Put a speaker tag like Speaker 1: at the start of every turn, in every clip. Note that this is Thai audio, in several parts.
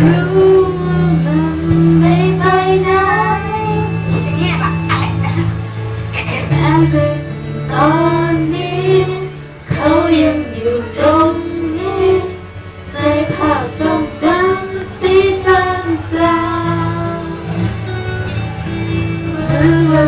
Speaker 1: รู้มันไม่ไปไหน
Speaker 2: จะแง่ปะอะไร
Speaker 1: แม้ไปถึงตอนนี้ เขายังอยู่ตรงนี้ในภาพทรงจำสีจางจางเหมือนว่า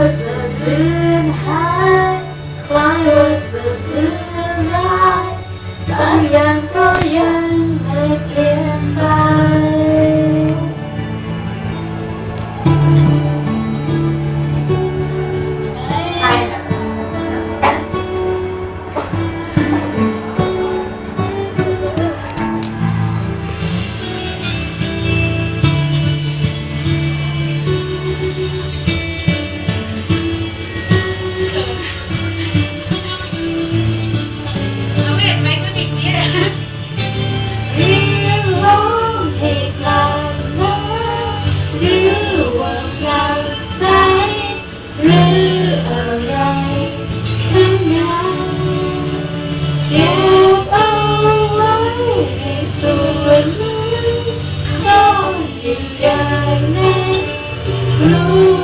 Speaker 1: Não.